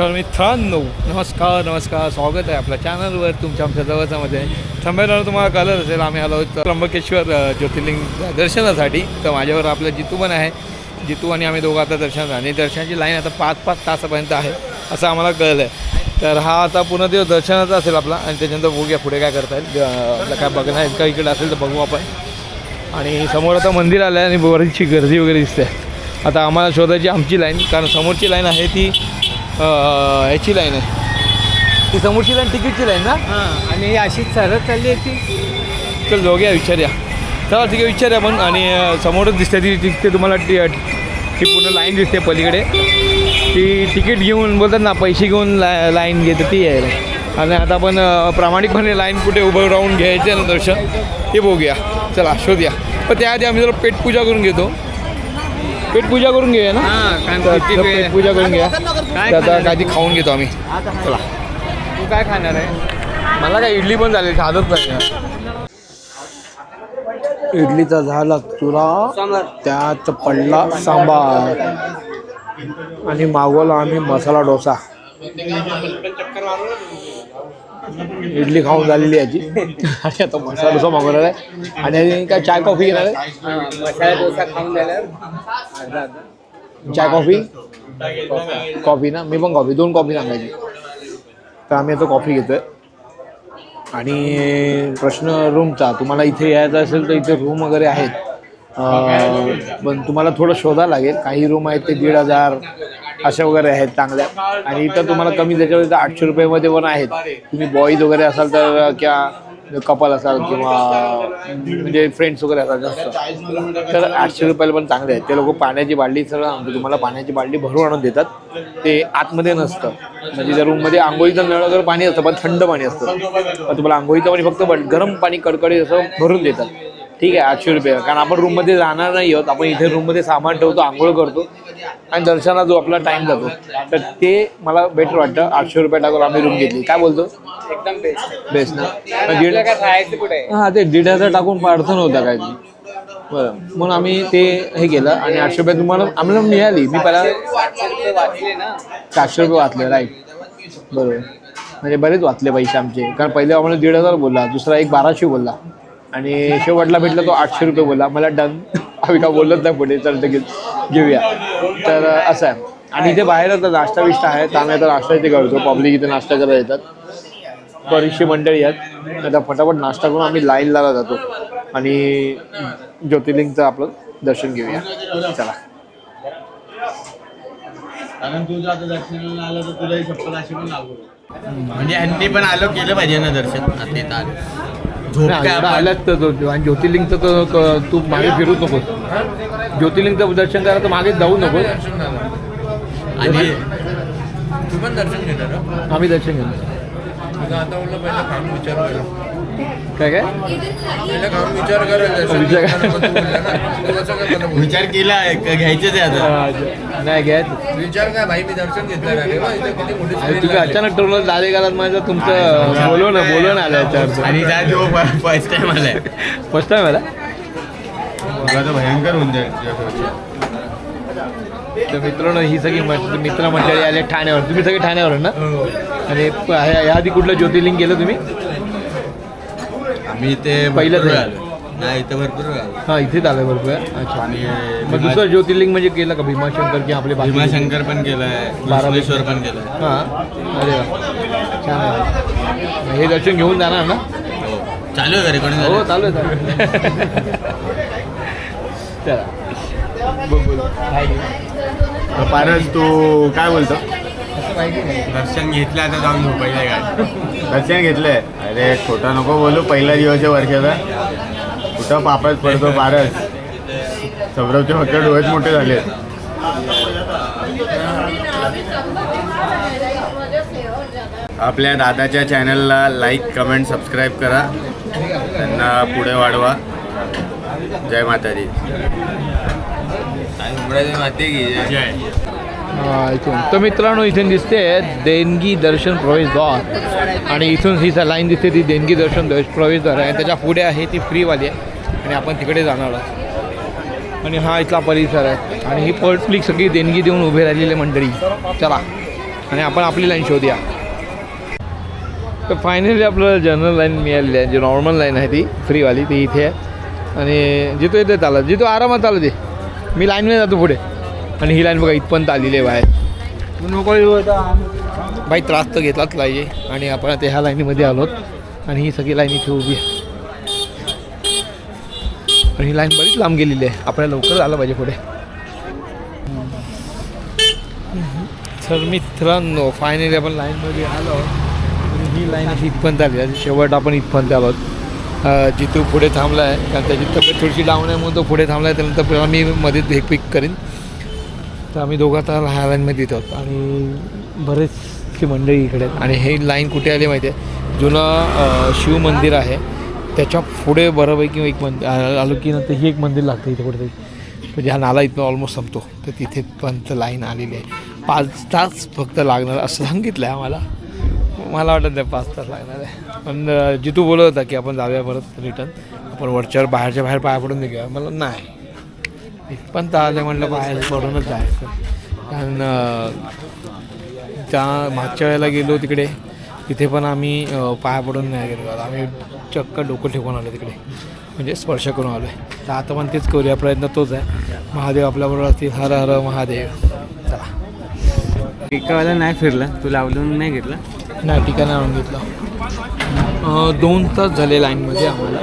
तर मित्रांनो. नमस्कार नमस्कार. स्वागत आहे आपल्या चॅनलवर तुमच्या आमच्या जवळच्यामध्ये. संमेलन तुम्हाला कळत असेल आम्ही आलो त्र्यंबकेश्वर ज्योतिर्लिंग दर्शनासाठी. तर माझ्यावर आपलं जितू पण आहे. जितू आणि आम्ही दोघं आता दर्शन आणि दर्शनाची लाईन आता पाच पाच तासापर्यंत आहे असं आम्हाला कळलं आहे तर हा आता पूर्ण दिवस दर्शनाचा असेल आपला. आणि त्याच्यानंतर बघूया पुढे काय करता येईल. आपलं काय बघणं आहे. का इकडे असेल तर बघू आपण. आणि समोर आता मंदिर आलं आहे आणि बरीचशी गर्दी वगैरे दिसते. आता आम्हाला शोधायची आमची लाईन कारण समोरची लाईन आहे ती ह्याची लाईन आहे. ती समोरची लाईन तिकीटची लाईन ना? हां. आणि अशीच सरळ चालली आहे ती. चल दोघ्या विचारूया. चला ठीक आहे विचारूया आपण आणि समोरच दिसते ती तिथे तुम्हाला ती ती पूर्ण लाईन दिसते पलीकडे. ती तिकीट घेऊन बोलतात ना पैसे घेऊन ला लाईन घेते ती आहे आणि आता आपण प्रामाणिकपणे लाईन कुठे उभं राहून घ्यायचं ना दर्शन ते बघूया. चला शोधूया. पण त्याआधी आम्ही जरा पेटपूजा करून घेतो. पेटपूजा करून घेऊया ना? हां कारण तर किती तर वेळ पेटपूजा करून घ्या. काय तर आता खाणार? काहीतरी खाऊन घेतो आम्ही. चला. तू काय खाणार आहे? मला काय इडली पण झाली खातच नाही इडलीचा झाला तुरा त्यात पडला सांबार. आणि मागवला आम्ही मसाला डोसा. इडली खाऊन झालेली याची आणि आता मसाला डोसा मागवणार आहे. आणि काय चाय कॉफी घेणार आहे? मसाला डोसा खाऊन झाल्यावर चाय कॉफी? कॉफी ना? मी पण कॉफी दोन कॉफी सांगायची. तर आम्ही आता कॉफी घेतोय. आणि प्रश्न रूमचा तुम्हाला इथे यायचं असेल तर इथे रूम वगैरे आहेत. अं, पण तुम्हाला थोडं शोधावं लागेल. काही रूम आहेत ते दीड हजार अशा वगैरे आहेत चांगल्या. आणि इथं तुम्हाला कमी त्याच्यावर इथं आठशे रुपयामध्ये पण आहेत. तुम्ही बॉईज वगैरे असाल तर किंवा कपल असाल किंवा म्हणजे फ्रेंड्स वगैरे असाल जास्त. तर आठशे रुपयाला पण चांगले आहेत. ते लोक पाण्याची बाटली सरळ आणतो तुम्हाला पाण्याची बाटली भरून आणून देतात. ते आतमध्ये नसतं. म्हणजे त्या रूममध्ये आंघोळीचं नळ वगैरे पाणी असतं पण थंड पाणी असतं. पण तुम्हाला आंघोळीचं पाणी फक्त बट- गरम पाणी कडकडीत असं भरून देतात. ठीक आहे आठशे रुपये. कारण आपण रूममध्ये जाणार नाही आहोत. आपण इथे रूममध्ये सामान ठेवतो आंघोळ करतो. आणि दर्शनाला जो आपला टाईम जातो तर ते मला बेटर वाटतं. आठशे रुपये टाकून आम्ही रूम घेतली. काय बोलतो? एकदम बेस्ट बेस्ट ना? मग दीड कुठे? आहे? हा ते दीड हजार टाकून अडचण होता काय ती. बरं. म्हणून आम्ही ते हे केलं आणि आठशे रुपये तुम्हाला आम्हाला मिळाली. मी पहिला सातशे रुपये वाचले ना चारशे रुपये वाचले राईट बरोबर. म्हणजे बरेच वाचले पैसे आमचे. कारण पहिले आम्हाला दीड हजार बोलला दुसरा एक बाराशे बोलला. आणि शेवटला भेटला तो आठशे रुपये बोला. मला डन आम्ही का बोलत नाही पुढे. चल घेऊ घेऊया. तर असं आहे. आणि इथे बाहेर आता नाश्ता बिष्टा आहे. तर आम्ही आता नाश्ता इथे करतो. पब्लिक इथे नाश्ता करायला येतात. बरीचशी मंडळी आहेत. आता फटाफट नाश्ता करून आम्ही लाईनला जातो. आणि ज्योतिर्लिंगचं आपलं दर्शन घेऊया. चला. कारण तू जर आता दर्शनाला आलं तर तुलाही चप्पल अशी पण लागू. म्हणजे ह्यांनी पण आलो केलं पाहिजे ना दर्शन? आता इथं आलं. आलाच तर तो आणि ज्योतिर्लिंगचं तर तू मागे फिरूच नकोस. ज्योतिर्लिंगचं दर्शन करायला तर मागे जाऊ नकोस. आणि तू पण दर्शन घेणार? आम्ही दर्शन तुझं आता काय काय? खाऊन विचार कर दर्शन विचार काय केला घ्यायचंच आहे आता. नाही घ्या. विचार काय भाई मी दर्शन घेतलं आणि तुम्ही. अचानक ठरवलं दादे घरात माझं तुमचं बोलव ना बोलव ना आलं याच्यावर आणि जा जो फर्स्ट टाइम आलाय. फर्स्ट टाइम तर भयंकर होऊन जाईल. तर मित्रांनो ही सगळी म- मित्र मंडळी आले ठाण्यावर. तुम्ही सगळे ठाण्यावर ना? आणि प- ह्या ह्या आधी कुठलं ज्योतिर्लिंग केलं तुम्ही? भरपूर ते. आलो. नाही इथं भरपूर वेळा. हां इथेच आलं बरोबर अच्छा. आणि मग दुसरं ज्योतिर्लिंग म्हणजे केलं का? भीमाशंकर की आपले बाकी भीमाशंकर पण केलंय बारामेश्वर पण केलंय. हां. अरे वा. छान आहे. हे दर्शन घेऊन जाणार ना? हो. चालू आहे का रेकॉर्डिंग हो चालू आहे चालू आहे. चला. बोल बोल. काय पारस तू काय बोलतो? दर्शन घेतलं आता जाऊन झोपायला काय दर्शन घेतलंय. अरे खोटा नको बोलू. पहिला दिवस आहे वर्षाचा. कुठं पापच पडतो पारस सौरभचे फक्त डोळेच मोठे झाले. आपल्या दादाच्या चॅनलला लाईक कमेंट सबस्क्राईब करा. त्यांना पुढे वाढवा. जय माता दी माती घे हा, इथून. तर मित्रांनो इथून दिसते देणगी दर्शन प्रवेशद्वार. आणि इथून ही लाईन दिसते ती देणगी दर्शन प्रवेशद्वार आहे. आणि त्याच्या पुढे आहे ती फ्रीवाली आहे. आणि आपण तिकडे जाणार आहोत. आणि हा इथला परिसर आहे. आणि ही पब्लिक सगळी देणगी देऊन उभे राहिलेली मंडळी. चला. आणि आपण आपली लाईन शोधूया. तर फायनली आपल्याला जनरल लाईन मिळालेली आहे. जी नॉर्मल लाईन आहे ती फ्रीवाली ती इथे आहे. आणि जिथं येते चालत. जिथं आरामात चालत आहे मी लाईनमध्ये जातो पुढे. आणि ही लाईन बघा इथपर्यंत आलेली आहे बाहेर. बाई त्रास तर घेतलाच पाहिजे. आणि आपण आता ह्या लाईनीमध्ये आलोत. आणि ही सगळी लाईन इथे उभी आहे. आणि ही लाईन बरीच लांब गेलेली आहे. आपल्याला लवकर आलं पाहिजे पुढे. तर मित्रांनो फायनली आपण लाईनमध्ये आलो. आणि ही लाईन अशी इथपर्यंत आली. आणि शेवट आपण इथपर्यंत आलो अं, जितू पुढे थांबला आहे कारण त्याची तब्येत थोडीशी डाऊन आहे म्हणून तो पुढे थांबला आहे त्यानंतर मी मध्येच हे पिक करीन. तर आम्ही दोघं आता ह्या लाईनमध्ये येत. आहोत आणि बरेचशी मंडळी इकडे आहेत. आणि हे लाईन कुठे आली माहिती आहे? जुनं शिव मंदिर आहे. त्याच्या पुढे बऱ्यापैकी एक मंदिर आलो की नंतर ही एक मंदिर लागतं इथे कुठेतरी. म्हणजे हा नाला इथं ऑलमोस्ट संपतो. तर तिथे पंत लाईन आलेली आहे. पाच तास फक्त लागणार असं सांगितलं आहे आम्हाला. मला वाटत नाही पाच तास लागणार आहे. पण जितू बोलत होता की आपण जाऊया परत रिटर्न आपण वरच्यावर बाहेरच्या बाहेर पाया पडून निघूया. मला नाही. इथपर्यंत आले म्हटलं बाहेर पडूनच जायचं. कारण त्या मागच्या वेळेला गेलो तिकडे तिथे पण आम्ही पाया पडून नाही गेलो. आम्ही चक्क डोकं ठेवून आलो तिकडे. म्हणजे स्पर्श करून आलो आहे तर आता पण तेच करूया. प्रयत्न तोच आहे. महादेव आपल्याबरोबर असतील. हर हर महादेव. चला. एकावाला नाही फिरला. तू लावलून नाही घेतला? नाही ठिकाणी आणून घेतलं. दोन तास झाले लाईनमध्ये आम्हाला.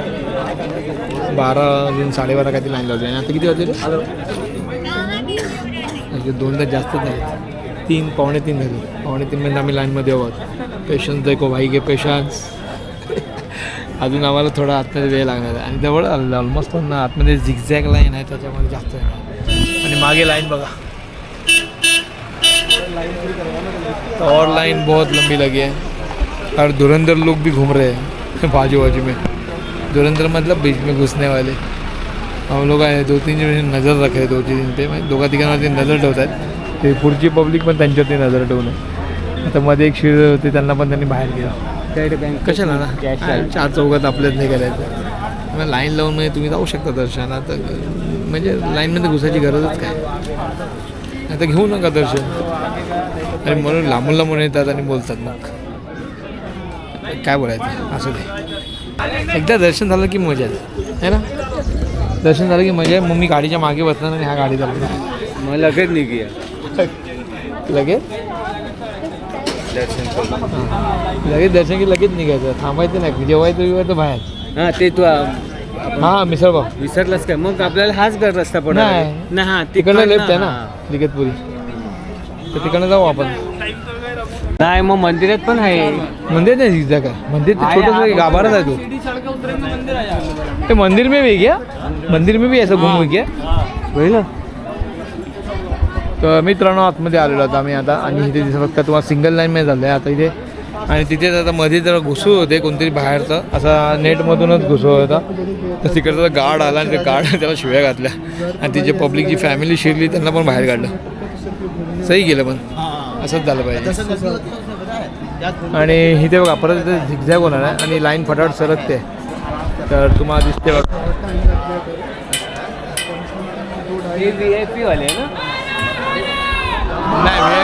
बारा अजून साडेबारा काहीतरी लाईन लावली आणि आता किती वाजले? म्हणजे दोन तास जास्त झाले. तीन पावणे तीन झाले. पावणे तीन म्हणजे आम्ही लाईनमध्ये आहोत. पेशन्स देखो भाई घे पेशन्स अजून आम्हाला थोडा आतमध्ये वेळ लागणार आहे. आणि जवळ आलेलं ऑलमोस्ट पण आतमध्ये झिगझॅग लाईन आहे त्याच्यामध्ये जास्त वेळ आणि मागे लाईन बघा. और लाइन बहुत लंबी लगी है और धुरंधर लोग भी घूम रहे हैं. बाजू बाजू में. धुरंधर मतलब बीच में घुसने वाले हम लोग आहे दो तीन जण नजर रखे दो तीन दिन पे म्हणजे दोघा तिघांवरती नजर ठेवत आहेत ते पुढची पब्लिक पण त्यांच्यावरती नजर ठेवून आता मध्ये एक शिळ होते त्यांना पण त्यांनी बाहेर गेला. कशाला ना? चार चौकात आपल्याच नाही करायचं. लाईन लावून म्हणजे तुम्ही जाऊ शकता दर्शनात म्हणजे लाईनमध्ये घुसायची गरजच काय? आता घेऊ नका दर्शन. आणि म्हणून लांबून लांबून येतात आणि बोलतात मग. काय बोलायचं? असं ते एकदा दर्शन झालं की मजा आहे है ना? दर्शन झालं की मजा आहे मग मी गाडीच्या मागे बसणार आणि ह्या गाडी चालवणार मग लगेच निघूया. लगेच? दर्शन. लगेच दर्शन की लगेच निघायचं. थांबायचं नाही. जेवायचं बिवायचं बाहेर. हा ते तू हां मिसळपाव विसरलास काय? मग आपल्याला हाच घर रस्ता पडणार. नाही. हा तिकडनं लेफ्ट आहे ना. लिगतपुरी. तर तिकडनं जाऊ आपण. नाही मग मंदिरात पण आहे. मंदिर नाही दिसतं का मंदिर ते आहे, छोटंसं आहे. गाभारात आहे तो. ते मंदिर में भी क्या मंदिर में भी ऐसा घूम क्या पहिलं तर मित्रांनो आतमध्ये आलेलो आता आम्ही आता. आणि इथे दिसत फक्त तुम्हाला सिंगल लाईनमध्ये झालं आहे आता इथे आणि तिथेच आता मध्ये जरा घुसू होते कोणतरी बाहेरचं. असा नेटमधूनच घुसू होता. तर तिकडचा गार्ड आला आणि ते गार्ड त्याला शिव्या घातल्या. आणि तिची पब्लिक जी फॅमिली शिरली त्यांना पण बाहेर काढलं. सही केलं पण. असंच झालं पाहिजे. आणि इथे बघा परत इथे झिगझॅग होणार आहे आणि लाईन फटाफट सरकते. तर तुम्हाला दिसते बघा. हे व्ही आय पी वाले आहे ना? नाही.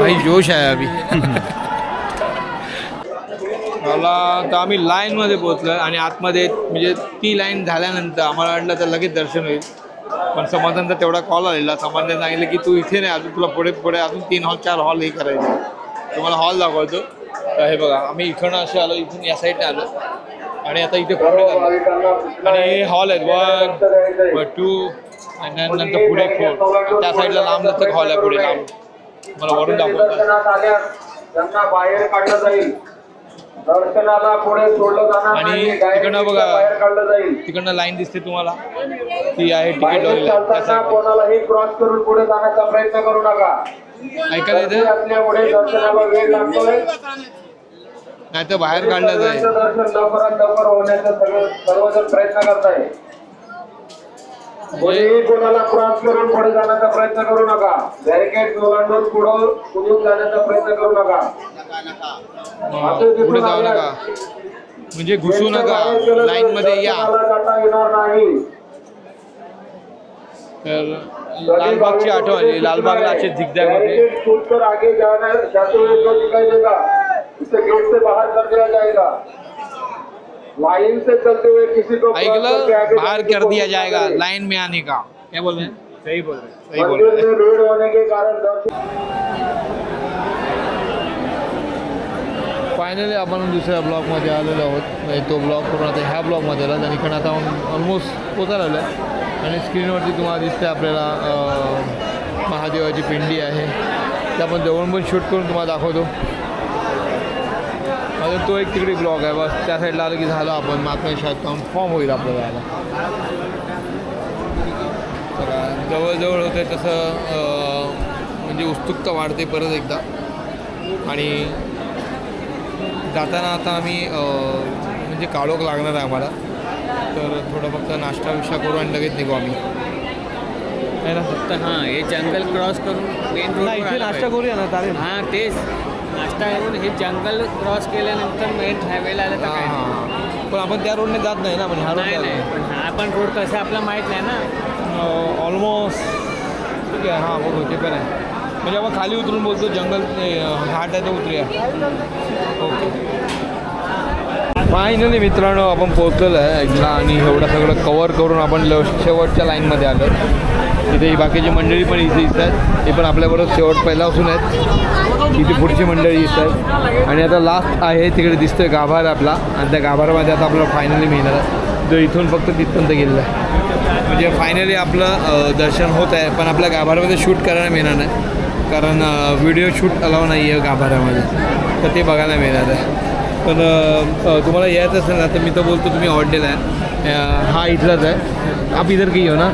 भाई जोश आहे अभि. मला तर आम्ही लाईनमध्ये पोहोचलो आणि आतमध्ये म्हणजे ती लाईन झाल्यानंतर आम्हाला वाटलं तर लगेच दर्शन होईल. पण समाधानचा तेवढा कॉल आलेला. समाधान सांगितलं की तू इथे नाही अजून तुला पुढे पुढे अजून तीन हॉल चार हॉल हे करायचे. तुम्हाला हॉल दाखवायचो तर हे बघा आम्ही इकडनं असे आलो इथून या साईडने आलो. आणि आता इथे पुढे झालो आणि हे हॉल आहेत वन टू आणि नंतर पुढे फोर त्या साईडला लांब लचक हॉल आहे पुढे लांब. मला वरून दाखवतो. त्यांना बाहेर काढलं जाईल. दर्शनाला पुढे सोडलं जाणार आणि. तिकडनं बघा. तिकडनं लाईन दिसते तुम्हाला ती आहे तिकीट. कोणालाही क्रॉस करून पुढे जाण्याचा प्रयत्न करू नका. ऐकायला येते असल्यामुळे दर्शनाला वेळ लागतोय. नाही तर बाहेर काढलं जाईल. दर्शन लवकरात लवकर होण्याचा सर्वजण प्रयत्न करताय. कोणीही कोणाला क्रॉस करून पुढे जाण्याचा प्रयत्न करू नका. बॅरिकेड ओलांडून पुढं कुठून जाण्याचा प्रयत्न करू नका. पुढे जाऊ नका. म्हणजे घुसू नका. लाईन मध्ये या. तर लालबागची आठवण आली लालबागला असे झिकझॅक होते. बैरिकेड टूटकर आगे जाना. जाते हुए जो दिखाई देगा उसे गेट से बाहर कर दिया जाएगा. लाइन से चलते हुए किसी को बाहर कर दिया जाएगा। लाइन में आने का. क्या बोल रहे हैं? सही बोल रहे सही बोल रहे हैं. होने के कारण फायनली आपण दुसऱ्या ब्लॉकमध्ये आलेलो आहोत. म्हणजे तो ब्लॉक करून आता ह्या ब्लॉकमध्ये आला. आणि इकडे आता ऑलमोस्ट पोचायला आलो आहे आणि स्क्रीनवरती तुम्हाला दिसते आपल्याला महादेवाची पिंडी आहे. ते आपण जवळून पण शूट करून तुम्हाला दाखवतो. अजून तो एक तिकडे ब्लॉक आहे. बस त्या साईडला आलं की झालं आपण. मागच्या शाळेत कन्फर्म होईल आपल्याला यायला. तर जवळजवळ होते तसं म्हणजे उत्सुकता वाढते परत एकदा. आणि जाताना आता आम्ही म्हणजे काळोख लागणार आहे आम्हाला. तर थोडं फक्त नाश्ता विष्टा करू आणि लगेच निघू आम्ही. है ना फक्त हां हे जंगल क्रॉस करून मेन रोड नाही इथे नाश्ता करूया ना चालेल. हां तेच. नाश्ता करून हे जंगल क्रॉस केल्यानंतर मेन हायवेला आलं तर हां काय? नाही. हां. पण आपण त्या रोडने जात नाही ना पण ह्या नाही नाही. रोड पण हा पण रोड कसा आपला माहीत नाही ना. ऑलमोस्ट ठीक आहे हां बघू ते पण आहे. म्हणजे आपण खाली उतरून बोलतो जंगल घाट आहे तो उतरूया. ओके. फायनली मित्रांनो आपण पोहोचलेलो आहे एकदा आणि एवढं सगळं कवर करून आपण ल शेवटच्या लाईनमध्ये आलो तिथे ही बाकीची मंडळी पण इथे दिसतात ते पण आपल्याबरोबर शेवट पहिल्यापासून आहेत. इथे पुढची मंडळी दिसतात आणि आता लास्ट आहे तिकडे दिसतोय गाभार आपला. आणि त्या गाभारामध्ये आता आपल्याला फायनली मिळणार आहे. जो इथून फक्त तिथपर्यंत गेलेला आहे. म्हणजे फायनली आपलं दर्शन होत आहे पण आपल्या गाभारामध्ये शूट करायला मिळणार नाही. कारण व्हिडिओ शूट अलाव नाही आहे गाभाऱ्यामध्ये. तर ते बघायला मिळणार आहे. पण तुम्हाला यायचं असेल ना तर मी तर बोलतो तुम्ही ऑर्डेल आहे हा इथलाच है आप इधर के ही ना?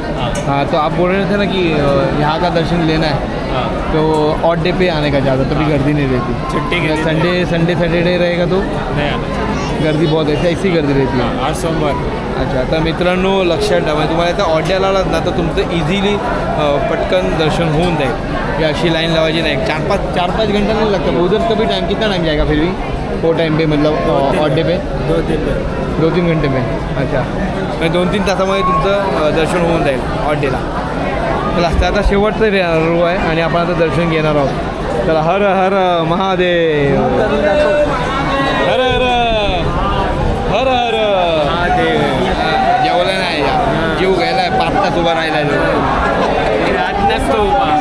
हाँ तो आप बोल रहे थे ना कि यहाँ का दर्शन लेना है। तो ऑड डे पे आने का ज़्यादा तभी गर्दी नहीं रहती। छुट्टी के संडे संडे सैटरडे रहेगा तो नाही गर्दी बहुत ऐसी ऐसी गर्दी रहती है। आज सोमवार। अच्छा तर मित्रांनो लक्षात ठेवा तुम्हाला इथं ऑर्डर आलात ना तर तुमचं इझिली पटकन दर्शन होऊन जाईल. ही अशी लाईन लावायची नाही. चार पाच चार पाच घंटा नहीं लगता. उधर कभी टाइम कितना टाइम जाएगा फिर भी वो टाइम पे मतलब ऑर्डर पे? दो तीन दो तीन घंटे में अच्छा. म्हणजे दोन तीन तासामध्ये तुमचं दर्शन होऊन जाईल ऑड्डेला तर असतं आता शेवटचं रे आहे आणि आपण आता दर्शन घेणार आहोत. तर हर हर महादेव. हर हर हर हर. जेवलं नाही. जीव घ्यायला पाच तास उभा राहिला रात नसतो उभा.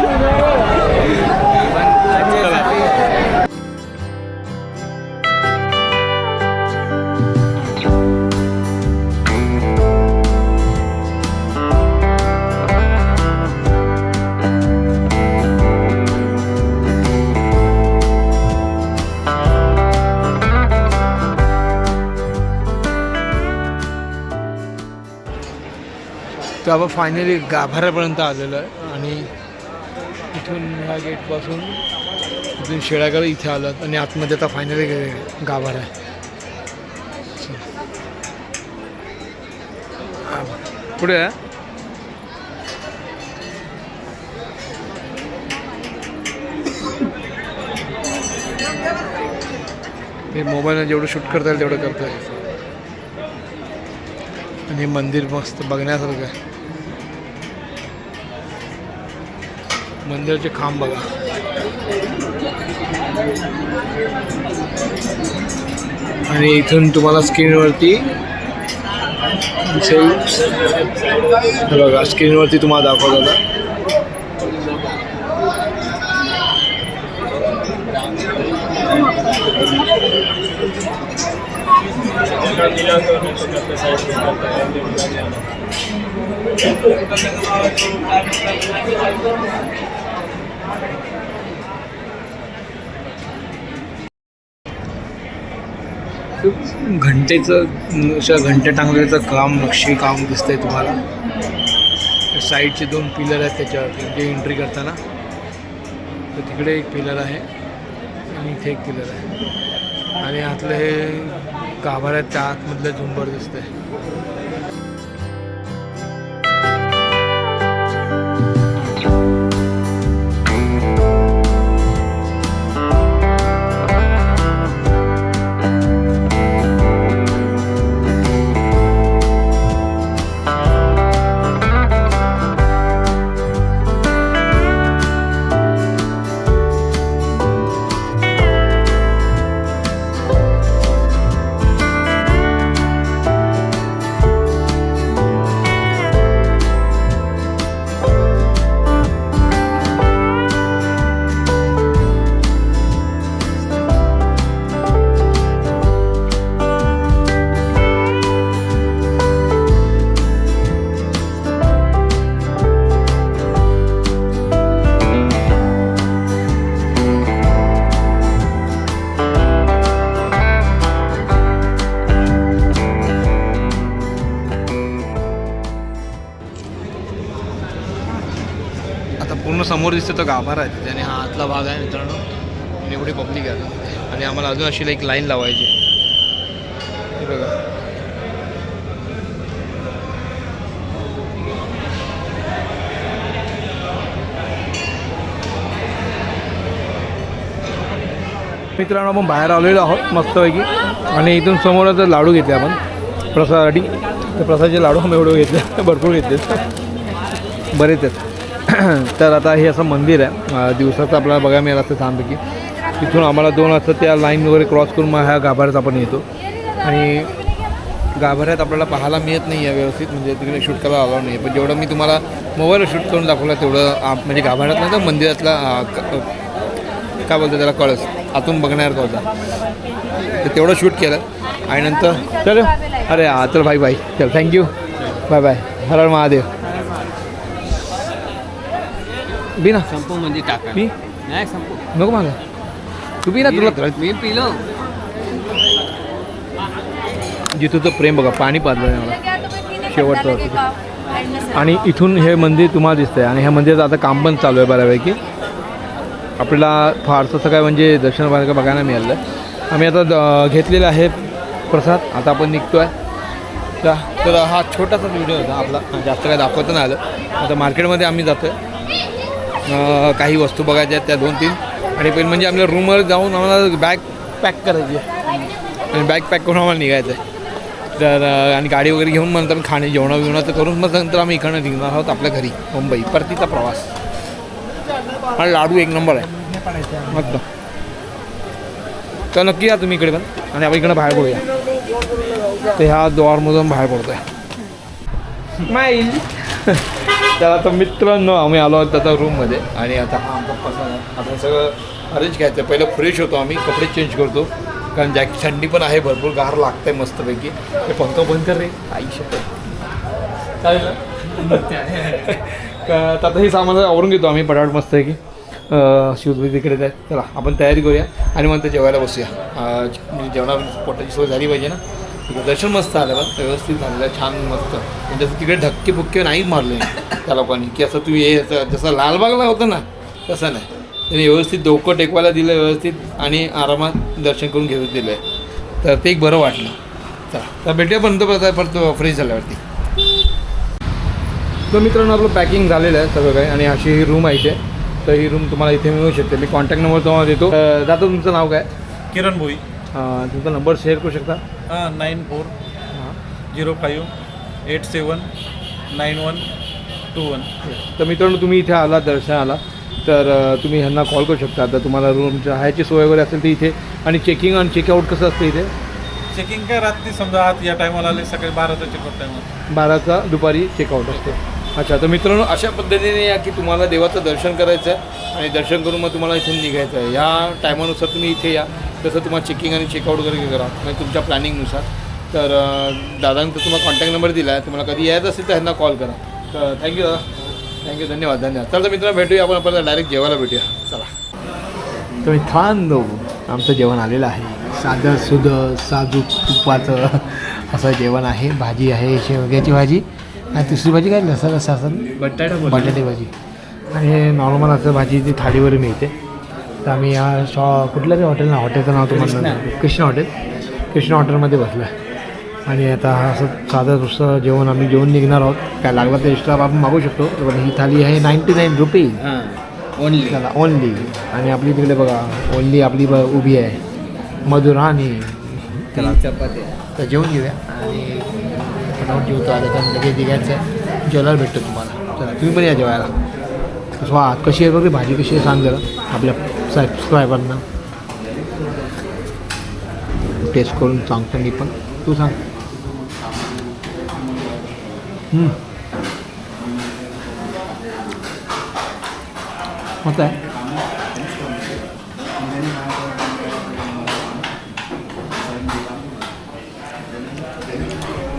तर आपण फायनली गाभाऱ्यापर्यंत आलेलो आहे. आणि इथून ह्या गेटपासून इथून शेळ्याकडे इथे आलं आणि आतमध्ये आता फायनली गाभारा आहे. पुढे हे मोबाईलनं जेवढं शूट करता येईल तेवढं करता येईल. आणि हे मंदिर मस्त बघण्यासारखं आहे. मंदिराचे खांब बघा. आणि इथून तुम्हाला स्क्रीनवरती बघा स्क्रीनवरती तुम्हाला दाखवत आता. घंटेचं अशा घंटे टांगल्याचं काम नक्षी काम दिसतंय तुम्हाला. साईडचे दोन पिलर आहेत त्याच्यावरती म्हणजे जे एंट्री करताना. तर तिकडे एक पिलर आहे आणि इथे एक पिलर आहे. आणि आतलं हे गाभाऱ्याच्या आतमधलं झुंबर दिसतंय. समोर दिसतं तो गाभार आहे. त्याने हा आतला भाग आहे मित्रांनो. आणि एवढी पब्लिक आहे. आणि आम्हाला अजून अशी एक लाईन लावायची हे बघा. मित्रांनो आपण बाहेर आलेलो आहोत. मस्तपैकी. आणि इथून समोरच लाडू घेतले आपण. प्रसादासाठी. तर प्रसादचे लाडू आम्ही एवढे घेतले. भरपूर घेतले. बरेच आहेत. तर आता हे असं मंदिर आहे. दिवसाचं आपल्याला बघायला मिळालं असतं छानपैकी. तिथून आम्हाला दोन वाजता त्या लाईन वगैरे क्रॉस करून मग ह्या गाभाऱ्यात आपण येतो. आणि गाभाऱ्यात आपल्याला पाहायला मिळत नाही आहे व्यवस्थित म्हणजे तिकडे शूट करायला आलो नाही पण जेवढं मी तुम्हाला मोबाईलवर शूट करून दाखवलं तेवढं म्हणजे गाभाऱ्यात नाही तर मंदिरातला काय बोलतो त्याला कळस. आतून बघण्यासारखा होता तर तेवढं शूट केलं. आणि नंतर चल. अरे हा चल भाई बाय चल थँक्यू बाय बाय हर महादेव. बी ना संपू म्हणजे टाका. मी? नाही संपू नको मला तू बी ना तुला मी पिलो. जिथं तर प्रेम बघा पाणी पाजलं मला. शेवटचं. आणि इथून हे मंदिर तुम्हाला दिसतंय. आणि ह्या मंदिराचं आता काम पण चालू आहे बऱ्यापैकी. आपल्याला फारसं असं काय म्हणजे दर्शन वगैरे बघायला मिळालं. आम्ही आता घेतलेला आहे प्रसाद. आता आपण निघतो आहे तर हा छोटासा व्हिडिओ होता आपला. जास्त काय दाखवता नाही आलं. आता मार्केटमध्ये आम्ही जातो आहे काही वस्तू बघायच्या आहेत त्या दोन तीन. आणि पहिले म्हणजे आपल्या रूमवर जाऊन आम्हाला बॅग पॅक करायची आहे. आणि बॅग पॅक करून आम्हाला निघायचं आहे. तर आणि गाडी वगैरे घेऊन मग नंतर खाणे जेवणा बिवणाचं करून मग नंतर आम्ही इकडनं निघणार आहोत आपल्या घरी मुंबई. परतीचा प्रवास. आणि लाडू एक नंबर आहे. मस्त. तर नक्की या तुम्ही इकडे पण. आणि आपण इकडं बाहेर पडूया. तर ह्या द्वारमधून बाहेर पडतोय. माईल तर आता मित्रांनो आम्ही आलो आहोत आता रूममध्ये आणि आता हा आमचा पसारा आहे. सगळं अरेंज घ्यायचं पहिलं फ्रेश होतो आम्ही कपडे चेंज करतो. कारण जॅक थंडी पण आहे भरपूर गार लागतंय मस्तपैकी. ते पंखा बंद कर रे. आई चालेल ना? का- आता हे सामान आवरून घेतो आम्ही पटापट मस्त आहे की शूज बी तिकडे जाय चला आपण तयारी करूया. आणि मग ते जेवायला बसूया. म्हणजे जेवणा पोटाची सोय झाली पाहिजे ना? तिकडे दर्शन मस्त आलं बघ व्यवस्थित झालेलं आहे छान मस्त. म्हणजे असं तिकडे धक्के फुक्के नाही मारले त्या लोकांनी की असं तुम्ही हे असं- जसं लालबागला होतं ना तसं नाही. त्यांनी व्यवस्थित डोकं टेकवायला दिलं व्यवस्थित आणि आरामात दर्शन करून घेऊन दिलं. आहे तर ते एक बरं वाटलं. चला तर भेटूया पर्यंत परत परत फ्रेश झाल्यावरती. तर मित्रांनो आपलं पॅकिंग झालेलं आहे सगळं काही आणि अशी ही रूम आहे इथे. तर ही रूम तुम्हाला इथे मिळू शकते. मी कॉन्टॅक्ट नंबर तुम्हाला देतो. दादा तुमचं नाव काय? किरण भोई. तुमचा नंबर शेअर करू शकता? हां nine four zero five eight seven nine one two one. तर मित्रांनो तुम्ही इथे आला दर्शनाला तर तुम्ही ह्यांना कॉल करू शकता. तर तुम्हाला रूमच्या ह्याची सोय वगैरे असेल तर इथे. आणि चेकिंग आणि चेकआउट कसं असतं इथे? चेकिंग काय रात्री समजा आत या टायमाला आले सकाळी बाराचा चेकआउट टायमाला बाराचा दुपारी चेकआउट असतो. अच्छा तर मित्रांनो अशा पद्धतीने या की तुम्हाला देवाचं दर्शन करायचं आहे आणि दर्शन करून मग तुम्हाला इथून निघायचं आहे. या टायमानुसार तुम्ही इथे या. तसं तुम्हाला चेकिंग आणि चेकआउट वगैरे करा. म्हणजे तुमच्या प्लॅनिंगनुसार तर अं, दादांचा तुम्हाला कॉन्टॅक्ट नंबर दिला आहे तुम्हाला कधी यायचं असेल तर ह्यांना कॉल करा. तर थँक्यू दादा. थँक्यू धन्यवाद धन्यवाद. चला तर मित्रांनो भेटूया आपण. आपल्याला डायरेक्ट जेवायला भेटूया. चला. तर मित्रांनो आमचं जेवण आलेलं आहे. साधं सुधं साजूक तुपाचं असं जेवण आहे. भाजी आहे शेवग्याची भाजी. आणि तिसरी भाजी काय लसण सासन? बटाटा बटाटे भाजी. आणि हे नॉर्मल असं भाजी ती थाळीवर मिळते. तर आम्ही या शॉ कुठलं ते हॉटेल ना हॉटेलचं नाव तुम्हाला कृष्ण. हॉटेल कृष्ण हॉटेलमध्ये बसलो आहे आणि आता हा असं साधं नुसतं जेवण आम्ही जेवण निघणार आहोत. काय लागलं तर एक्स्ट्रा आपण मागू शकतो. पण ही थाळी आहे नाईंटी नाईन रुपीज हां ओनली त्याला ओनली आणि आपली तिकडे बघा ओनली आपली ब उभी आहे. मधुराणी. त्याला चपाती. तर जेवून घेऊया. आणि नोट जेवतो आलं तर लगेच दिघ्याचं आहे जेवायला भेटतो तुम्हाला. चला तुम्ही पण या जेवायला. वा कशी आहे बघ भाजी कशी आहे सांग जरा आपल्या सबस्क्रायबरना टेस्ट करून सांगतो मी पण. तू सांग. हम्म. मस्त आहे.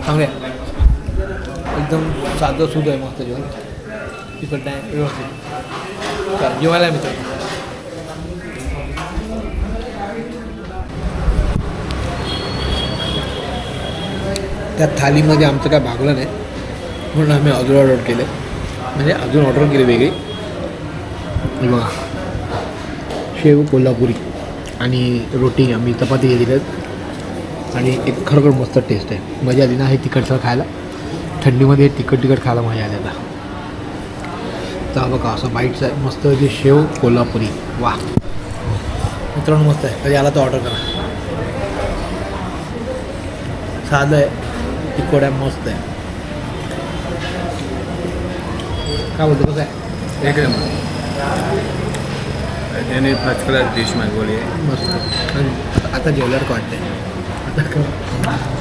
चांगले आहे. एकदम साधं सुध आहे मस्त जेवण. तिकडं आहे व्यवस्थित. चालेल जेवायला मित्र. त्या थालीमध्ये आमचं काय भागलं नाही. म्हणून आम्ही अजून ऑर्डर केले. म्हणजे अजून ऑर्डर केली वेगळी. बघा. शेव कोल्हापुरी आणि रोटी आम्ही चपाती घेतली. आणि एक खरोखर मस्त टेस्ट आहे. मजा आली ना हे तिखटसर खायला? थंडीमध्ये तिखट तिखट खायला मजा आली आता. तर बघा असं बाईटचं आहे मस्त जे शेव कोल्हापुरी. वा. मित्रांनो मस्त आहे. कधी आला तर ऑर्डर करा. साधं आहे. तिखट आहे मस्त आहे. काय बोलतो कसं आहे? एक नंबर त्याने फर्स्ट क्लास डिश मागवली आहे. मस्त. आता जेवल्यावर वाटतंय आता